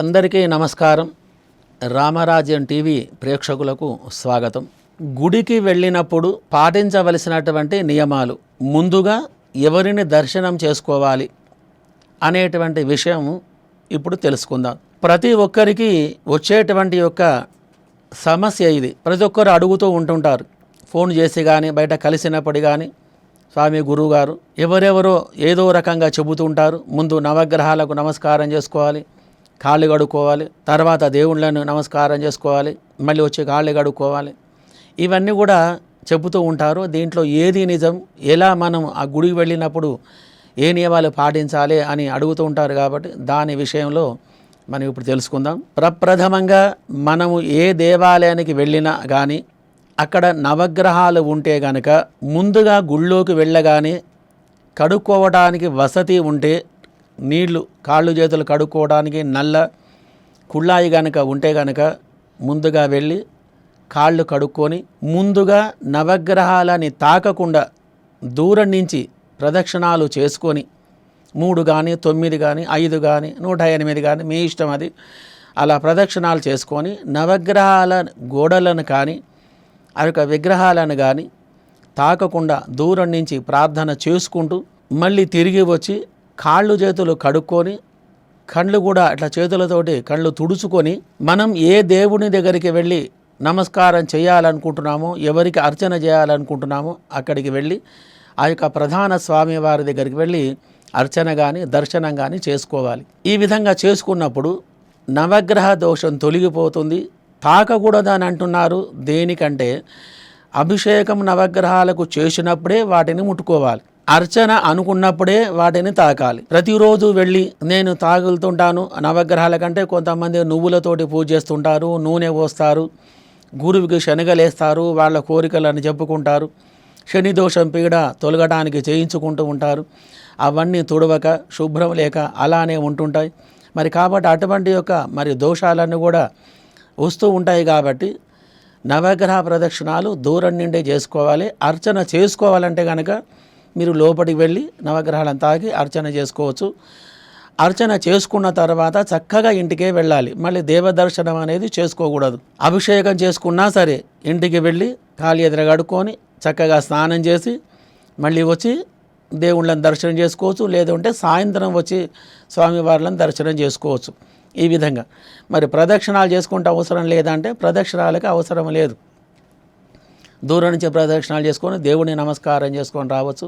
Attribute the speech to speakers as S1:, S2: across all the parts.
S1: అందరికీ నమస్కారం. రామరాజ్యం టీవీ ప్రేక్షకులకు స్వాగతం. గుడికి వెళ్ళినప్పుడు పాటించవలసినటువంటి నియమాలు. ముందుగా ఎవరిని దర్శనం చేసుకోవాలి అనేటువంటి విషయం ఇప్పుడు తెలుసుకుందాం. ప్రతి ఒక్కరికి వచ్చేటువంటి యొక్క సమస్య ఇది. ప్రతి ఒక్కరు అడుగుతూ ఉంటుంటారు. ఫోన్ చేసి కానీ బయట కలిసినప్పుడు కానీ స్వామి గురువుగారు ఎవరెవరో ఏదో రకంగా చెబుతూ ఉంటారు. ముందు నవగ్రహాలకు నమస్కారం చేసుకోవాలి. కాళ్ళు కడుక్కోవాలి తర్వాత దేవుళ్ళను నమస్కారం చేసుకోవాలి మళ్ళీ వచ్చి కాళ్ళు కడుక్కోవాలి. ఇవన్నీ కూడా చెబుతూ ఉంటారు. దీంట్లో ఏది నిజం ఎలా మనం ఆ గుడికి వెళ్ళినప్పుడు ఏ నియమాలు పాటించాలి అని అడుగుతూ ఉంటారు కాబట్టి దాని విషయంలో మనం ఇప్పుడు తెలుసుకుందాం. ప్రప్రథమంగా మనము ఏ దేవాలయానికి వెళ్ళినా కానీ అక్కడ నవగ్రహాలు ఉంటే గనక ముందుగా గుళ్ళోకి వెళ్ళగానే కడుక్కోవడానికి వసతి ఉంటే నీళ్ళు కాళ్ళు చేతులు కడుక్కోవడానికి నల్ల కుళ్ళాయి గనక ఉంటే గనక ముందుగా వెళ్ళి కాళ్ళు కడుక్కొని ముందుగా నవగ్రహాలని తాకకుండా దూరం నుంచి ప్రదక్షిణాలు చేసుకొని మూడు కానీ తొమ్మిది కానీ ఐదు కానీ నూట ఎనిమిది కానీ మీ ఇష్టం అది అలా ప్రదక్షిణాలు చేసుకొని నవగ్రహాల గోడలను కానీ ఆ యొక్క విగ్రహాలను కానీ తాకకుండా దూరం నుంచి ప్రార్థన చేసుకుంటూ మళ్ళీ తిరిగి వచ్చి కాళ్ళు చేతులు కడుక్కొని కళ్ళు కూడా అట్లా చేతులతోటి కళ్ళు తుడుచుకొని మనం ఏ దేవుని దగ్గరికి వెళ్ళి నమస్కారం చేయాలనుకుంటున్నామో ఎవరికి అర్చన చేయాలనుకుంటున్నామో అక్కడికి వెళ్ళి ఆ యొక్క ప్రధాన స్వామి వారి దగ్గరికి వెళ్ళి అర్చన కానీ దర్శనం కానీ చేసుకోవాలి. ఈ విధంగా చేసుకున్నప్పుడు నవగ్రహ దోషం తొలగిపోతుంది. తాకకూడదని అంటున్నారు. దేనికంటే అభిషేకం నవగ్రహాలకు చేసినప్పుడే వాటిని ముట్టుకోవాలి. అర్చన అనుకున్నప్పుడే వాటిని తాకాలి. ప్రతిరోజు వెళ్ళి నేను తాగుతుంటాను. నవగ్రహాల కంటే కొంతమంది నువ్వులతోటి పూజ చేస్తుంటారు నూనె పోస్తారు గురువుకి శనగలేస్తారు వాళ్ళ కోరికలను చెప్పుకుంటారు శని దోషం పీడ తొలగడానికి చేయించుకుంటూ ఉంటారు. అవన్నీ తుడవక శుభ్రం లేక అలానే ఉంటుంటాయి. మరి కాబట్టి అటువంటి యొక్క మరి దోషాలన్నీ కూడా వస్తూ ఉంటాయి కాబట్టి నవగ్రహ ప్రదక్షిణాలు దూరం నుండే చేసుకోవాలి. అర్చన చేసుకోవాలంటే కనుక మీరు లోపలికి వెళ్ళి నవగ్రహాలను తాకి అర్చన చేసుకోవచ్చు. అర్చన చేసుకున్న తర్వాత చక్కగా ఇంటికే వెళ్ళాలి. మళ్ళీ దేవదర్శనం అనేది చేసుకోకూడదు. అభిషేకం చేసుకున్నా సరే ఇంటికి వెళ్ళి కాలి ఎదురు కడుక్కొని చక్కగా స్నానం చేసి మళ్ళీ వచ్చి దేవుళ్ళని దర్శనం చేసుకోవచ్చు. లేదంటే సాయంత్రం వచ్చి స్వామివార్లను దర్శనం చేసుకోవచ్చు. ఈ విధంగా. మరి ప్రదక్షిణాలు చేసుకుంటే అవసరం లేదంటే ప్రదక్షిణాలకు అవసరం లేదు. దూరం నుంచి ప్రదక్షిణాలు చేసుకొని దేవుని నమస్కారం చేసుకొని రావచ్చు.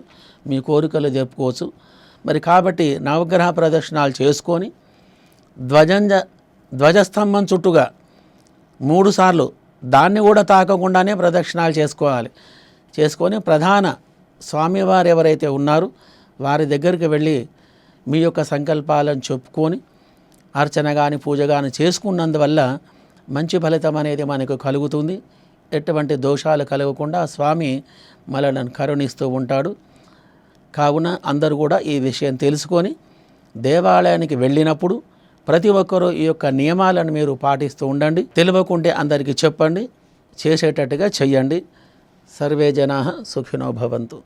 S1: మీ కోరికలు చెప్పుకోవచ్చు. మరి కాబట్టి నవగ్రహ ప్రదక్షిణాలు చేసుకొని ధ్వజంజ ధ్వజస్తంభం చుట్టూగా మూడుసార్లు దాన్ని కూడా తాకకుండానే ప్రదక్షిణాలు చేసుకోవాలి. చేసుకొని ప్రధాన స్వామివారు ఎవరైతే ఉన్నారో వారి దగ్గరికి వెళ్ళి మీ యొక్క సంకల్పాలను చెప్పుకొని అర్చన కానీ పూజ కానీ చేసుకున్నందువల్ల మంచి ఫలితం అనేది మనకు కలుగుతుంది. ఎటువంటి దోషాలు కలగకుండా స్వామి మనలను కరుణిస్తూ ఉంటాడు. కావున అందరూ కూడా ఈ విషయం తెలుసుకొని దేవాలయానికి వెళ్ళినప్పుడు ప్రతి ఒక్కరూ ఈ యొక్క నియమాలను మీరు పాటిస్తూ ఉండండి. తెలియకుంటే అందరికీ చెప్పండి. చేసేటట్టుగా చెయ్యండి. సర్వే జనా సుఖినో భవంతు.